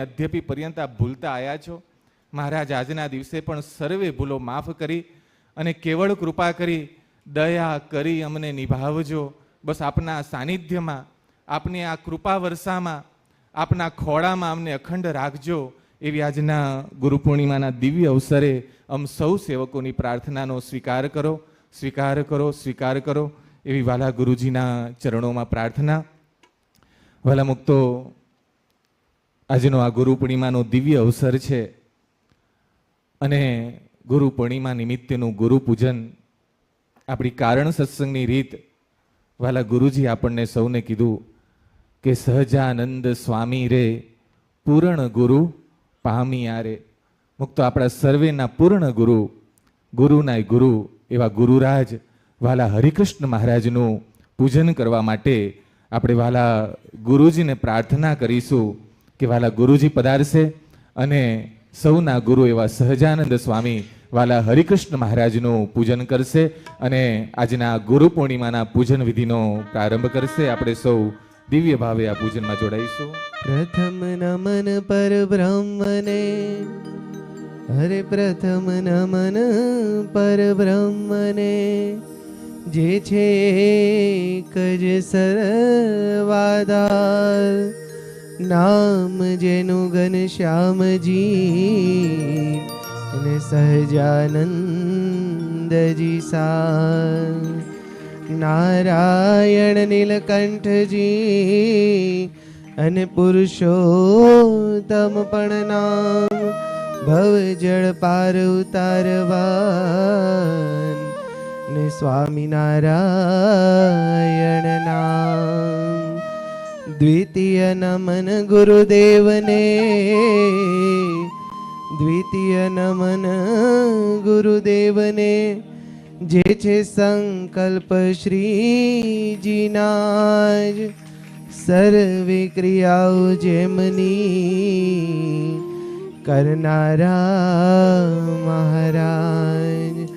અદ્યપી પર્યંત આપ ભૂલતા આવ્યા છો. મહારાજ આજના દિવસે પણ સર્વે ભૂલો માફ કરી અને કેવળ કૃપા કરી દયા કરી અમને નિભાવજો. બસ આપના સાનિધ્યમાં, આપની આ કૃપા વર્ષામાં આપના ખોળામાં અમને અખંડ રાખજો. એવી આજના ગુરુ પૂર્ણિમાના દિવ્ય અવસરે અમ સૌ સેવકોની પ્રાર્થનાનો સ્વીકાર કરો સ્વીકાર કરો સ્વીકાર કરો. એવી વાલા ગુરુજીના ચરણોમાં પ્રાર્થના. વાલા મુક્તો આજનો આ ગુરુ પૂર્ણિમાનો દિવ્ય અવસર છે. અને ગુરુ પૂર્ણિમા નિમિત્તેનું ગુરુ પૂજન આપણી કારણ સત્સંગની રીત વાલા ગુરુજી આપણને સૌને કીધું કે સહજાનંદ સ્વામી રે, પૂર્ણ ગુરુ પામિયા રે મુક્ત આપણા સર્વેના પૂર્ણ ગુરુ ગુરુના ગુરુ એવા ગુરુરાજ વાલા હરિકૃષ્ણ મહારાજનું પૂજન કરવા માટે આપણે વાલા ગુરુજીને પ્રાર્થના કરીશું. કે વાલા ગુરુજી પધારશે અને સૌના ગુરુ એવા સહજાનંદ સ્વામી વાલા હરિકૃષ્ણ મહારાજનું પૂજન કરશે અને આજના ગુરુ પૂર્ણિમાના પૂજન વિધિનો પ્રારંભ કરશે. આપણે સૌ દિવ્ય ભાવે આ પૂજનમાં જોડાઈશું. પ્રથમ નમન પર બ્રહ્મને, હરે પ્રથમ નમન પર બ્રહ્મને, જે છે એક જ સર્વાધાર. નામ જેનું ઘનશ્યામજી અને સહજાનંદજી સા નારાયણ નીલકંઠજી અને પુરુષોત્તમ પણ નામ ભવ જળ પાર ઉતારવા ને સ્વામિનારાયણ નામ દ્વિતીય નમન ગુરુદેવને. દ્વિતીય નમન ગુરુદેવને. જે છે સંકલ્પ શ્રીજીના જ સર્વે ક્રિયાઓ જેમની કરનારા મહારાજ.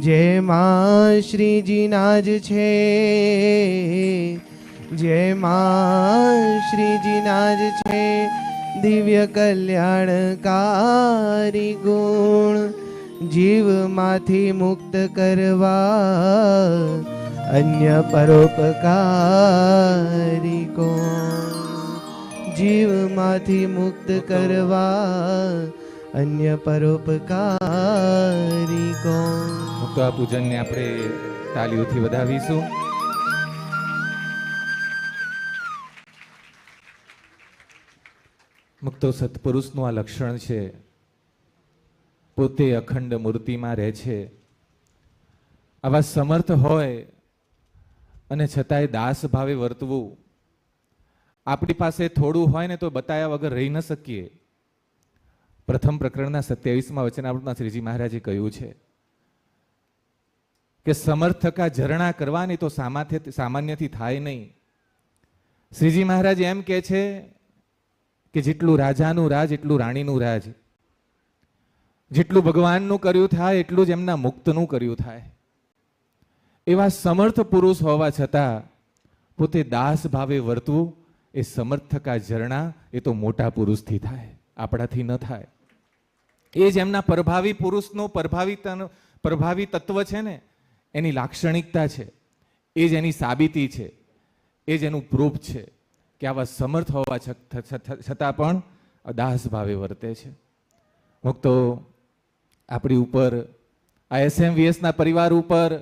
જેમાં શ્રીજીના જ છે. જેમાં શ્રીજીના જ છે. દિવ્ય કલ્યાણકારી ગુણ જીવમાંથી મુક્ત કરવા અન્ય પરોપકારી કોણ જીવમાંથી મુક્ત કરવા અન્ય પરોપકારી કોણ તો આ પૂજનને આપણે તાલીઓથી વધાવીશું. મુક્તો સત્પુરુષનું આ લક્ષણ છે. પોતે અખંડ મૂર્તિમાં રહે છે. આવા સમર્થ હોય અને છતાંય દાસ ભાવે વર્તવું. આપણી પાસે થોડું હોય ને તો બતાવ્યા વગર રહી ન શકીએ. પ્રથમ પ્રકરણના સત્યાવીસમાં વચનામૃતમાં શ્રીજી મહારાજે કહ્યું છે કે સમર્થકા ઝરણા કરવાની તો સામાથ્ય- સામાન્યથી થાય નહીં. શ્રીજી મહારાજ એમ કે છે કે જેટલું રાજાનું રાજ, એટલું રાણીનું રાજ. જેટલું ભગવાનનું કર્યું થાય, એટલું જ એમના મુક્તનું કર્યું થાય. એવા સમર્થ પુરુષ હોવા છતાં, પોતે દાસ ભાવે વર્તવું, એ સમર્થકા ઝરણા, એ તો મોટા પુરુષથી થાય, આપણાથી ન થાય. એ જ એમના પ્રભાવી પુરુષનો પ્રભાવી પ્રભાવી તત્વ છે ને, એની લાક્ષણિકતા છે. એ જ એની સાબિતી છે. એ જ એનું પ્રૂફ છે. કે આવા સમર્થ હોવા છતાં પણ દાસ ભાવે વર્તે છે. મુક્તો આપણી ઉપર, આ એસએમવીએસના પરિવાર ઉપર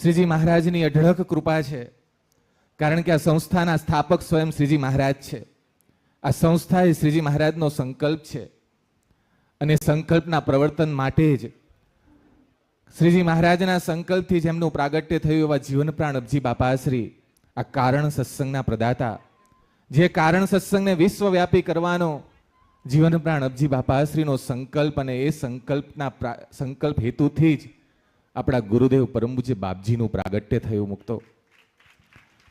શ્રીજી મહારાજની અઢળક કૃપા છે. કારણ કે આ સંસ્થાના સ્થાપક સ્વયં શ્રીજી મહારાજ છે. આ સંસ્થા એ શ્રીજી મહારાજનો સંકલ્પ છે. અને સંકલ્પના પ્રવર્તન માટે જ શ્રીજી મહારાજના સંકલ્પથી જેમનું પ્રાગટ્ય થયું એવા જીવનપ્રાણ અબજી બાપાશ્રી, આ કારણ સત્સંગના પ્રદાતા જે કારણ સત્સંગને વિશ્વવ્યાપી કરવાનો જીવન પ્રાણ અબજી બાપાશ્રીનો સંકલ્પ અને એ સંકલ્પના સંકલ્પ હેતુથી જ આપણા ગુરુદેવ પરમપૂજ્ય બાપજીનું પ્રાગટ્ય થયું મુક્તો.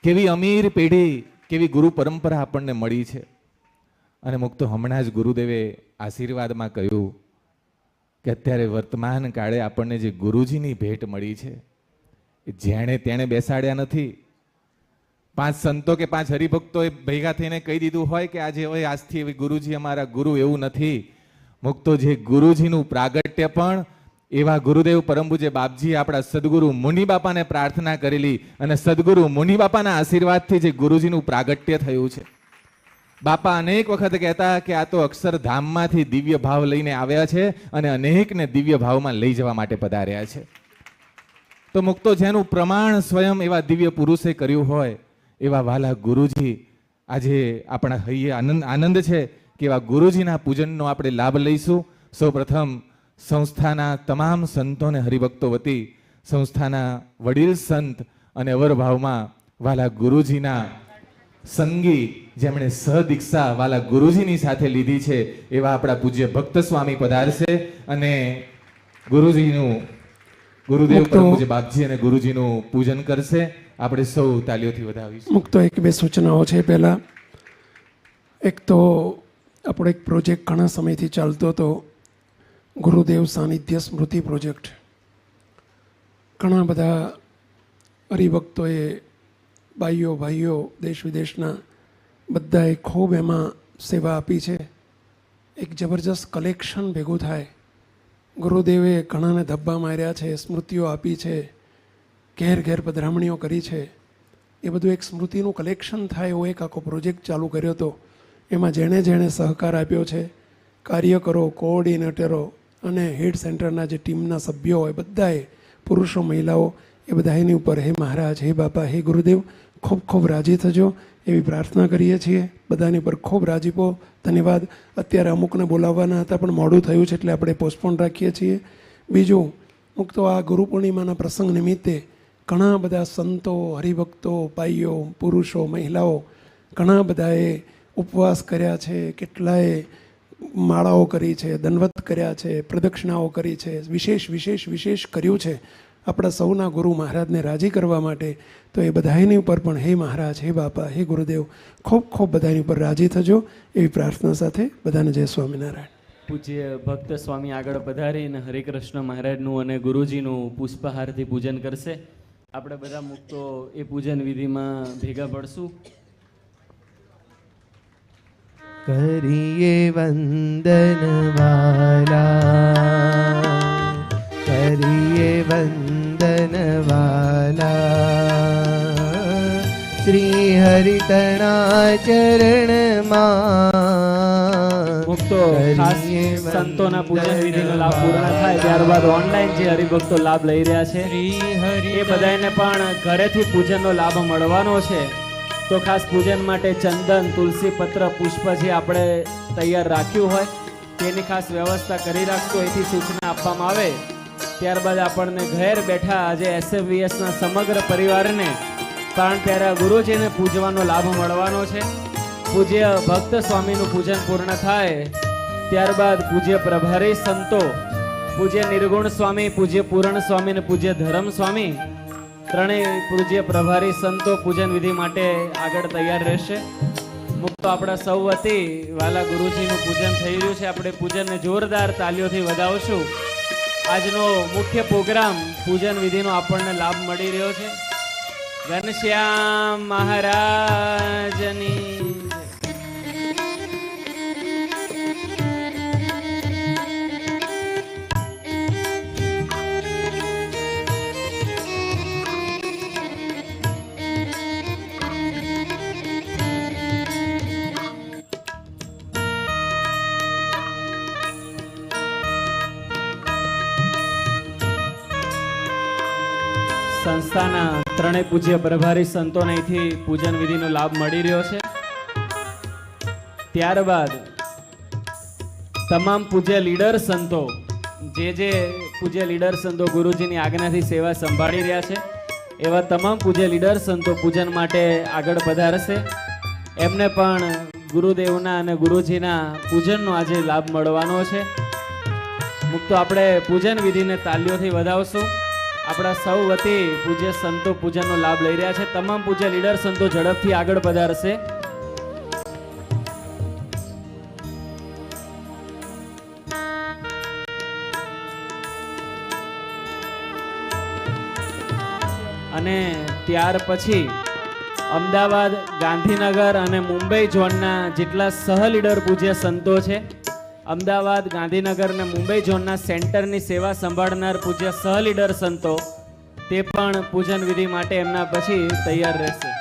કેવી અમીર પેઢી, કેવી ગુરુ પરંપરા આપણને મળી છે. અને મુક્તો હમણાં જ ગુરુદેવે આશીર્વાદમાં કહ્યું કે અત્યારે વર્તમાન કાળે આપણને જે ગુરુજીની ભેટ મળી છે, એ જેણે તેણે બેસાડ્યા નથી પાંચ સંતો કે પાંચ હરિભક્તોએ ભેગા થઈને કહી દીધું હોય કે આજે હોય આજથી ગુરુજી અમારા ગુરુ એવું નથી. મુક્તો જે ગુરુજીનું પ્રાગટ્ય પણ, એવા ગુરુદેવ પરમભુજે બાપજી આપણા સદગુરુ મુનિ બાપાને પ્રાર્થના કરેલી અને સદગુરુ મુનિ બાપાના આશીર્વાદથી જે ગુરુજીનું પ્રાગટ્ય થયું છે. બાપા અનેક વખત કહેતા કે આ તો અક્ષરધામમાંથી દિવ્ય ભાવ લઈને આવ્યા છે અને અનેકને દિવ્ય ભાવમાં લઈ જવા માટે પધાર્યા છે. તો મુક્તો જેનું પ્રમાણ સ્વયં એવા દિવ્ય પુરુષે કર્યું હોય એવા વાલા ગુરુજી આજે આપણા હૈયે આનંદ આનંદ છે કે એવા ગુરુજીના પૂજનનો આપણે લાભ લઈશું. સૌપ્રથમ સંસ્થાના તમામ સંતોને હરિભક્તો વતી સંસ્થાના વડીલ સંત અને અવરભાવમાં વાલા ગુરુજીના સંગી જેમણે સહદીક્ષા વાલા ગુરુજીની સાથે લીધી છે એવા આપણા પૂજ્ય ભક્ત સ્વામી પધારશે અને ગુરુજીનું ગુરુદેવ પ્રભુજી બાપજી અને ગુરુજીનું પૂજન કરશે. આપણે સૌ તાલીઓથી વધાવીશું. મુક્તો એક બે સૂચનાઓ છે પહેલાં. એક તો આપણો એક પ્રોજેક્ટ ઘણા સમયથી ચાલતો હતો. ગુરુદેવ સાનિધ્ય સ્મૃતિ પ્રોજેક્ટ. ઘણા બધા હરિભક્તોએ ભાઈઓ ભાઈઓ દેશ વિદેશના બધાએ ખૂબ એમાં સેવા આપી છે. એક જબરજસ્ત કલેક્શન ભેગું થાય. ગુરુદેવે ઘણાને ધબ્બા માર્યા છે, સ્મૃતિઓ આપી છે, ઘેર ઘેર પધરામણીઓ કરી છે. એ બધું એક સ્મૃતિનું કલેક્શન થાય એવો એક આખો પ્રોજેક્ટ ચાલુ કર્યો હતો. એમાં જેણે જેણે સહકાર આપ્યો છે કાર્યકરો કોઓર્ડિનેટરો અને હેડ સેન્ટરના જે ટીમના સભ્યો હોય, બધાએ, પુરુષો, મહિલાઓ, એ બધા એની ઉપર, હે મહારાજ, હે બાપા, હે ગુરુદેવ, ખૂબ ખૂબ રાજી થજો. એવી પ્રાર્થના કરીએ છીએ. બધાની પર ખૂબ રાજીપો. ધન્યવાદ. અત્યારે અમુકને બોલાવવાના હતા, પણ મોડું થયું છે એટલે આપણે પોસ્ટપોન રાખીએ છીએ. બીજું, અમુક તો આ ગુરુ પૂર્ણિમાના પ્રસંગ નિમિત્તે ઘણા બધા સંતો, હરિભક્તો, ભાઈઓ, પુરુષો, મહિલાઓ ઘણા બધાએ ઉપવાસ કર્યા છે, કેટલાએ માળાઓ કરી છે, દંડવત કર્યા છે, પ્રદક્ષિણાઓ કરી છે, વિશેષ વિશેષ વિશેષ કર્યું છે. આપણા સૌના ગુરુ મહારાજને રાજી કરવા માટે તો એ બધાની ઉપર પણ હે મહારાજ હે બાપા હે ગુરુદેવ ખૂબ ખૂબ બધાની ઉપર રાજી થજો. એવી પ્રાર્થના સાથે બધાને જય સ્વામિનારાયણ. પૂજ્ય ભક્ત સ્વામી આગળ પધારીને હરિકૃષ્ણ મહારાજનું અને ગુરુજીનું પુષ્પહારથી પૂજન કરશે. આપણે બધા મુક્તો એ પૂજન વિધિમાં ભેગા પડશું. કરીએ વંદન ચરણમાં મુક્તો સંતોના પૂજન વિધિનો લાભ પૂર્ણ થાય ત્યારબાદ ઓનલાઈન જે હરિભક્તો લાભ લઈ રહ્યા છે એ બધાને પણ ઘરેથી પૂજનનો લાભ મળવાનો છે. તો ખાસ પૂજન માટે ચંદન તુલસી પત્ર પુષ્પ જે આપણે તૈયાર રાખ્યું હોય તેની ખાસ વ્યવસ્થા કરી રાખશો. એથી સૂચના આપવામાં આવે. ત્યારબાદ આપણને ઘેર બેઠા આજે એસએફવીએસના સમગ્ર પરિવારને પ્રાણ ત્યારે ગુરુજીને પૂજવાનો લાભ મળવાનો છે. પૂજ્ય ભક્ત સ્વામીનું પૂજન પૂર્ણ થાય, ત્યારબાદ પૂજ્ય પ્રભારી સંતો, પૂજ્ય નિર્ગુણ સ્વામી, પૂજ્ય પૂરણ સ્વામી અને પૂજ્ય ધરમ સ્વામી, ત્રણેય પૂજ્ય પ્રભારી સંતો પૂજન વિધિ માટે આગળ તૈયાર રહેશે. મુક્ત આપણા સૌ વતી વાલા ગુરુજીનું પૂજન થઈ રહ્યું છે. આપણે પૂજનને જોરદાર તાલીઓથી વધાવશું. આજનો મુખ્ય પ્રોગ્રામ પૂજન વિધિનો આપણને લાભ મળી રહ્યો છે. ઘનશ્યામ મહારાજની. સંસ્થાના ત્રણેય પૂજ્ય પ્રભારી સંતોને અહીંથી પૂજન વિધિનો લાભ મળી રહ્યો છે. ત્યારબાદ તમામ પૂજ્ય લીડર સંતો, જે જે પૂજ્ય લીડર સંતો ગુરુજીની આજ્ઞાથી સેવા સંભાળી રહ્યા છે, એવા તમામ પૂજ્ય લીડર સંતો પૂજન માટે આગળ પધારશે. એમને પણ ગુરુદેવના અને ગુરુજીના પૂજનનો આજે લાભ મળવાનો છે. મુક્ત આપણે પૂજન વિધિને તાલીઓથી વધાવશું. આપણા સૌ વતી પૂજ્ય સંતો પૂજાનો લાભ લઈ રહ્યા છે. તમામ પૂજ્ય લીડર સંતો ઝડપથી આગળ પધારશે. અને ત્યાર પછી અમદાવાદ ગાંધીનગર અને મુંબઈ ઝોનના જેટલા સહ લીડર પૂજ્ય સંતો છે અમદાવાદ, ગાંધીનગર અને મુંબઈ ઝોનના સેન્ટરની સેવા સંભાળનાર પૂજ્ય સહ લીડર સંતો, તે પણ પૂજન વિધિ માટે એમના પછી તૈયાર રહેશે.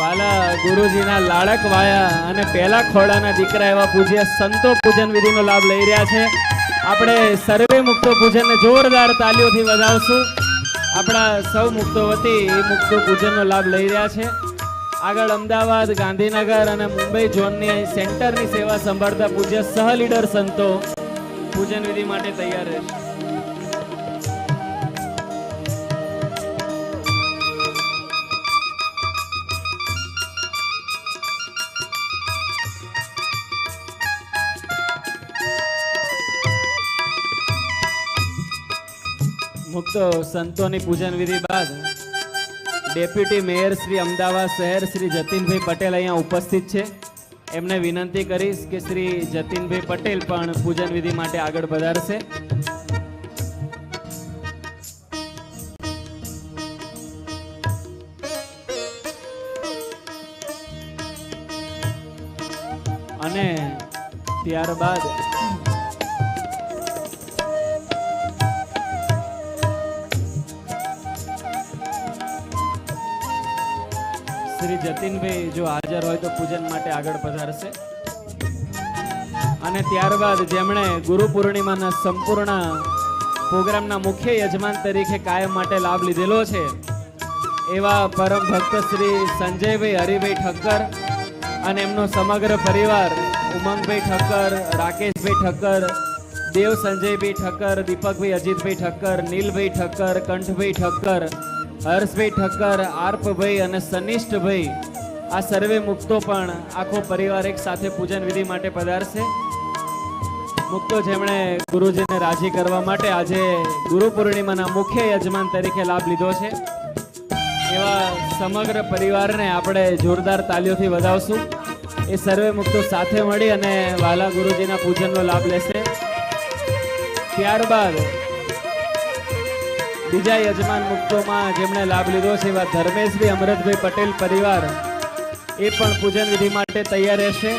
વાલા ગુરુજીના લાડક વાયા અને પહેલા ખોડાના દીકરા એવા પૂજ્ય સંતો પૂજન વિધિનો લાભ લઈ રહ્યા છે. આપણે સર્વે મુક્તો પૂજનને જોરદાર તાલીઓથી વધાવશું. આપણા સૌ મુક્તો વતી એ મુક્તો પૂજનનો લાભ લઈ રહ્યા છે. આગળ અમદાવાદ, ગાંધીનગર અને મુંબઈ ઝોનની સેન્ટરની સેવા સંભાળતા પૂજ્ય સહ લીડર સંતો પૂજન વિધિ માટે તૈયાર રહેશે. મુક્તો સંતોની પૂજન વિધિ બાદ ડેપ્યુટી મેયર શ્રી અમદાવાદ શહેર શ્રી જતીનભાઈ પટેલ અહીંયા ઉપસ્થિત છે. એમને વિનંતી કરીશ કે શ્રી જતીનભાઈ પટેલ પણ પૂજન વિધિ માટે આગળ વધારશે. અને ત્યારબાદ શ્રી જતીનભાઈ જો હાજર હોય તો પૂજન માટે આગળ પધારશે. અને ત્યારબાદ જેમણે ગુરુ પૂર્ણિમાના સંપૂર્ણ પ્રોગ્રામના મુખ્ય યજમાન તરીકે કાયમ માટે લાભ લીધેલો છે, એવા પરમ ભક્ત શ્રી સંજયભાઈ હરિભાઈ ઠક્કર અને એમનો સમગ્ર પરિવાર, ઉમંગભાઈ ઠક્કર, રાકેશભાઈ ઠક્કર, દેવ સંજયભાઈ ઠક્કર, દીપકભાઈ અજીતભાઈ ઠક્કર, નીલભાઈ ઠક્કર, કંઠભાઈ ઠક્કર હર્ષભાઈ ઠક્કર, આર્પભાઈ અને સનિષ્ઠભાઈ, આ સર્વે મુક્તો પણ આખો પરિવાર એક સાથે પૂજન વિધિ માટે પધારશે. મુક્તો જેમણે ગુરુજીને રાજી કરવા માટે આજે ગુરુ પૂર્ણિમાના મુખ્ય યજમાન તરીકે લાભ લીધો છે. એવા સમગ્ર પરિવારને આપણે જોરદાર તાલીઓથી વધાવશું. એ સર્વે મુક્તો સાથે મળી અને વાલા ગુરુજીના પૂજનનો લાભ લેશે. ત્યારબાદ બીજા યજમાન મુક્તોમાં જેમણે લાભ લીધો છે એવા ધર્મેશભાઈ અમરતભાઈ પટેલ પરિવાર, એ પણ પૂજન વિધિ માટે તૈયાર રહેશે.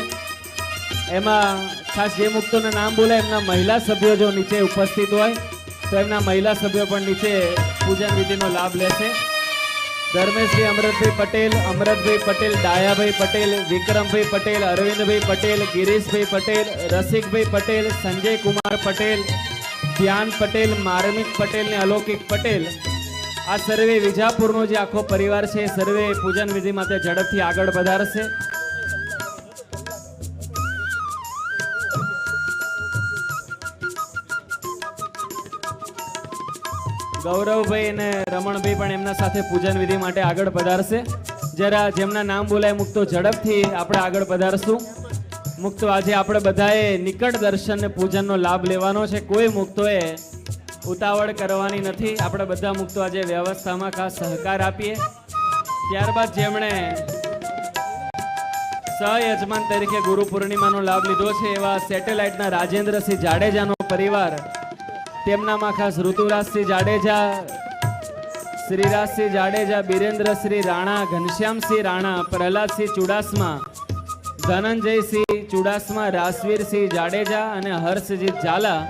એમાં ખાસ જે મુક્તોનું નામ બોલે એમના મહિલા સભ્યો જો નીચે ઉપસ્થિત હોય, તો એમના મહિલા સભ્યો પણ નીચે પૂજન વિધિનો લાભ લેશે. ધર્મેશભાઈ અમરતભાઈ પટેલ અમરતભાઈ પટેલ, ડાયાભાઈ પટેલ, વિક્રમભાઈ પટેલ, અરવિંદભાઈ પટેલ, ગિરીશભાઈ પટેલ, રસિકભાઈ પટેલ સંજય કુમાર પટેલ ધ્યાન પટેલ, માર્મિક પટેલ ને અલૌકિક પટેલ. આ સર્વે વિજાપુરનો જે આખો પરિવાર છે, એ સર્વે પૂજન વિધિ માટે ઝડપથી આગળ વધારશે. ગૌરવભાઈ અને રમણભાઈ પણ એમના સાથે પૂજન વિધિ માટે આગળ પધારશે. જરા જેમના નામ બોલાય, મૂકતો ઝડપથી આપણે આગળ પધારશું. મુક્તો આજે આપણે બધાએ નિકટ દર્શન ને પૂજનનો લાભ લેવાનો છે. કોઈ મુક્તોએ ઉતાવળ કરવાની નથી. આપણે બધા મુક્તો આજે વ્યવસ્થામાં ખાસ સહકાર આપીએ. ત્યારબાદ જેમણે સહયજમાન તરીકે ગુરુ પૂર્ણિમાનો લાભ લીધો છે, એવા સેટેલાઇટના રાજેન્દ્રસિંહ જાડેજાનો પરિવાર, તેમનામાં ખાસ ઋતુરાજસિંહ જાડેજા, શ્રીરાજસિંહ જાડેજા બિરેન્દ્રશ્રી રાણા, ઘનશ્યામસિંહ રાણા, પ્રહલાદસિંહ ચુડાસમા ધનંજયસિંહ ચુડાસમા રાસવીરસિંહ જાડેજા અને હર્ષજીત ઝાલા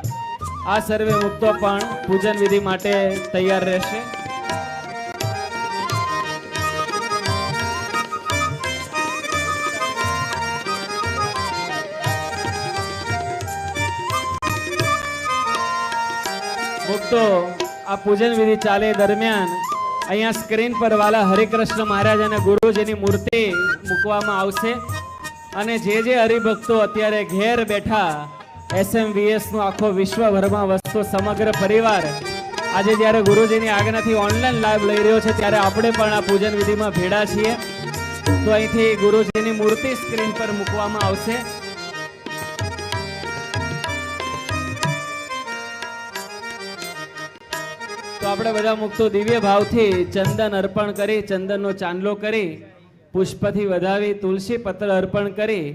આ સર્વે મુક્તો પણ પૂજન વિધિ માટે તૈયાર રહેશે. મુક્તો, આ પૂજન વિધિ ચાલે દરમિયાન અહીંયા સ્ક્રીન પર વાલા હરિકૃષ્ણ મહારાજ અને ગુરુજીની મૂર્તિ મૂકવામાં આવશે. અને જે જે હરિભક્તો અત્યારે ઘેર બેઠા એસએમવીએસનું આખો વિશ્વભરમાં વસતો સમગ્ર પરિવાર આજે જ્યારે ગુરુજીની આજ્ઞાથી ઓનલાઈન લાઈવ લઈ રહ્યો છે, ત્યારે આપણે પણ આ પૂજન વિધિમાં ભેડા છીએ. તો અહીંથી ગુરુજીની મૂર્તિ સ્ક્રીન પર મૂકવામાં આવશે. તો આપણે બધા મુક્તો દિવ્ય ભાવથી ચંદન અર્પણ કરી, ચંદનનો ચાંદલો કરી પુષ્પથી વધાવી તુલસી પત્ર અર્પણ કરી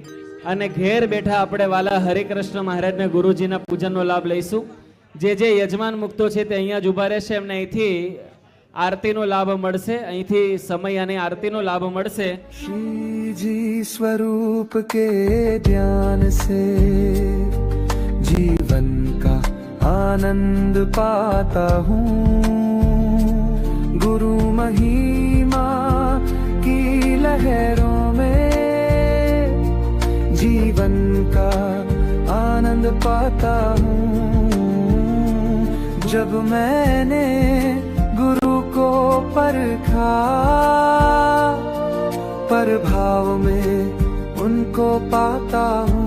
અને ઘેર બેઠા આપણે વાલા હરિકૃષ્ણ મહારાજને ગુરુજીના પૂજનનો લાભ લઈશું. જે જે યજમાન મુક્તો છે તે અહીંયા જ ઊભા રહેશે, એમને અહીંથી આરતીનો લાભ મળશે, અહીંથી સમય અને આરતીનો લાભ મળશે. શ્રીજી સ્વરૂપ કે ધ્યાન સે, જીવન કા આનંદ પાતા હું. ગુરુ મહી की लहरों में जीवन का आनंद पाता हूँ। जब मैंने गुरु को परखा पर भाव में उनको पाता हूँ।